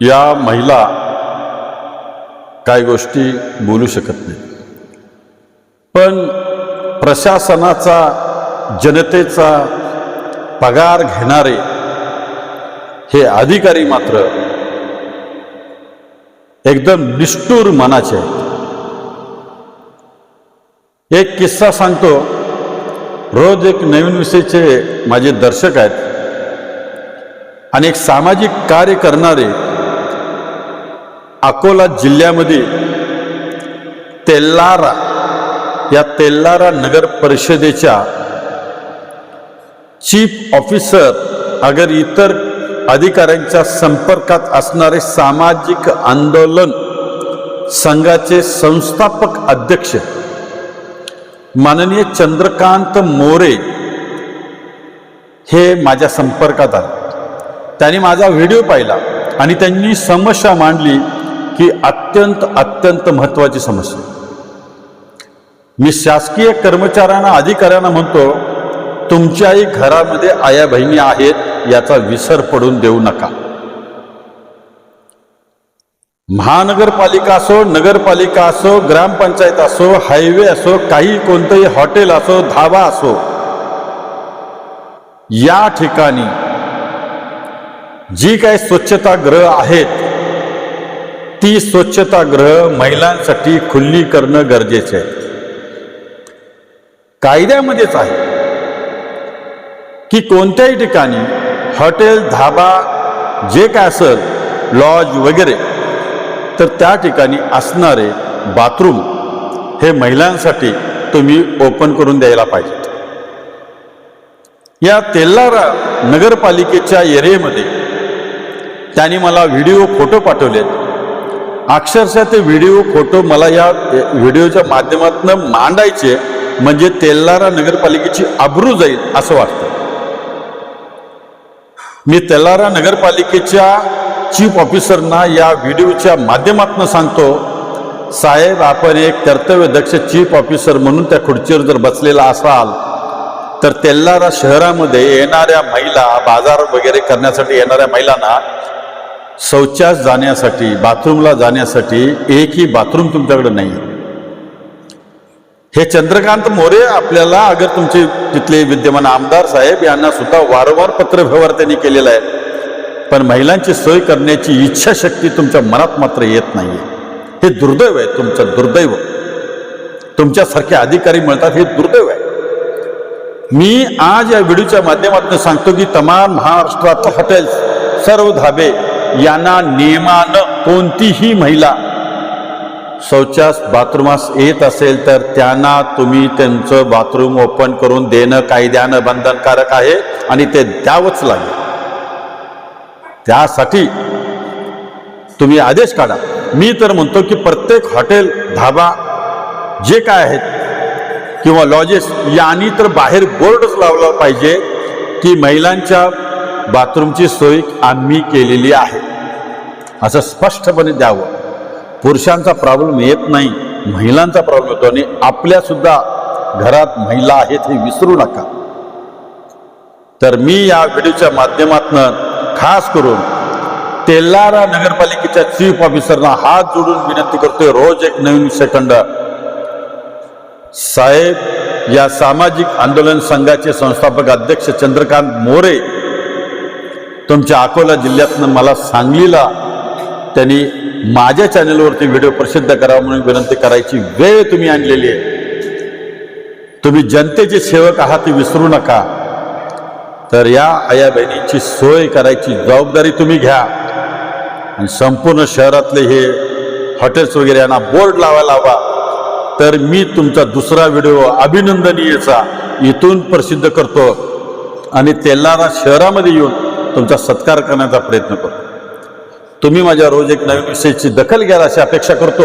या महिला काय गोष्टी बोलू शकत नाही. पण प्रशासनाचा जनतेचा पगार घेणारे हे अधिकारी मात्र एकदम निष्ठूर मनाचे आहेत. एक किस्सा सांगतो. रोज एक नवीन विषयीचे माझे दर्शक आहेत आणि एक सामाजिक कार्य करणारे अकोला जिल्ह्यामध्ये तेल्लारा या तेल्लारा नगर परिषदेच्या चीफ ऑफिसर अगर इतर अधिकाऱ्यांच्या संपर्कात असणारे सामाजिक आंदोलन संघाचे संस्थापक अध्यक्ष माननीय चंद्रकांत मोरे हे माझ्या संपर्कात आले. त्यांनी माझा व्हिडिओ पाहिला आणि त्यांनी समस्या मांडली. की अत्यंत अत्यंत महत्वाची समस्या. मी शासकीय कर्मचाऱ्यांना अधिकाऱ्यांना म्हणतो तुमच्याही घरामध्ये आया बहिणी आहेत याचा विसर पडून देऊ नका. महानगरपालिका असो नगरपालिका असो ग्रामपंचायत असो हायवे असो काही कोणतंही हॉटेल असो धाबा असो या ठिकाणी जी काही स्वच्छतागृह आहेत ती स्वच्छतागृह महिलांसाठी खुल्ली करणं गरजेचे आहे. कायद्यामध्येच आहे की कोणत्याही ठिकाणी हॉटेल धाबा जे काय असेल लॉज वगैरे तर त्या ठिकाणी असणारे बाथरूम हे महिलांसाठी तुम्ही ओपन करून द्यायला पाहिजे. या तेल्लारा नगरपालिकेच्या एरियेमध्ये त्यांनी मला व्हिडिओ फोटो पाठवलेत. अक्षरशः ते व्हिडिओ फोटो मला या व्हिडिओच्या माध्यमातून मांडायचे म्हणजे तेल्लारा नगरपालिकेची अब्रू जाईल असं वाटतं. मी तेल्लारा नगरपालिकेच्या चीफ ऑफिसरना या व्हिडिओच्या माध्यमातून सांगतो साहेब आपण एक कर्तव्यदक्ष चीफ ऑफिसर म्हणून त्या खुर्चीवर जर बसलेला असाल तर तेल्लारा शहरामध्ये येणाऱ्या महिला बाजार वगैरे करण्यासाठी येणाऱ्या महिलांना शौचास जाण्यासाठी बाथरूमला जाण्यासाठी एकही बाथरूम तुमच्याकडे नाही. हे चंद्रकांत मोरे आपल्याला अगर तुमचे तिथले विद्यमान आमदार साहेब यांना सुद्धा वारंवार पत्रव्यवहार त्यांनी केलेला आहे. पण महिलांची सोय करण्याची इच्छाशक्ती तुमच्या मनात मात्र येत नाही हे दुर्दैव आहे तुमचं दुर्दैव. तुमच्यासारखे अधिकारी मिळतात हे दुर्दैव आहे. मी आज या व्हिडिओच्या माध्यमातून सांगतो की तमाम महाराष्ट्रातलं हॉटेल्स सर्व धाबे यांना नियमानं कोणतीही महिला शौचास बाथरूमास येत असेल तर त्यांना तुम्ही त्यांचं बाथरूम ओपन करून देणं कायद्यानं बंधनकारक आहे आणि ते द्यावंच लागेल. त्यासाठी तुम्ही आदेश काढा. मी तर म्हणतो की प्रत्येक हॉटेल धाबा जे काय आहेत किंवा लॉजेस यांनी तर बाहेर बोर्डच लावला पाहिजे की महिलांच्या बाथरूमची सोय आम्ही केलेली आहे. असं स्पष्टपणे द्यावं. पुरुषांचा प्रॉब्लेम येत नाही महिलांचा प्रॉब्लेम येतो आणि आपल्या सुद्धा घरात महिला आहेत हे विसरू नका. तर मी या व्हिडिओच्या माध्यमातून खास करून तेल्लारा नगरपालिकेच्या चीफ ऑफिसरना हात जोडून विनंती करतोय रोज एक नवीन सेकंड साहेब या सामाजिक आंदोलन संघाचे संस्थापक अध्यक्ष चंद्रकांत मोरे तुमच्या अकोला जिल्ह्यातनं मला सांगलीला त्यांनी माझ्या चॅनलवरती व्हिडिओ प्रसिद्ध करावा म्हणून विनंती करायची वेळ तुम्ही आणलेली आहे. तुम्ही जनतेचे सेवक आहात ते विसरू नका. तर या आया बहिणीची सोय करायची जबाबदारी तुम्ही घ्या. आणि संपूर्ण शहरातले हे हॉटेल्स वगैरे यांना बोर्ड लावायला हवा तर मी तुमचा दुसरा व्हिडिओ अभिनंदनीयचा इथून प्रसिद्ध करतो. आणि तेलारा शहरामध्ये येऊन तुमचा सत्कार करण्याचा प्रयत्न करतो. तुम्ही माझ्या रोज एक नवीन विषयाची दखल घ्याल अशी अपेक्षा करतो.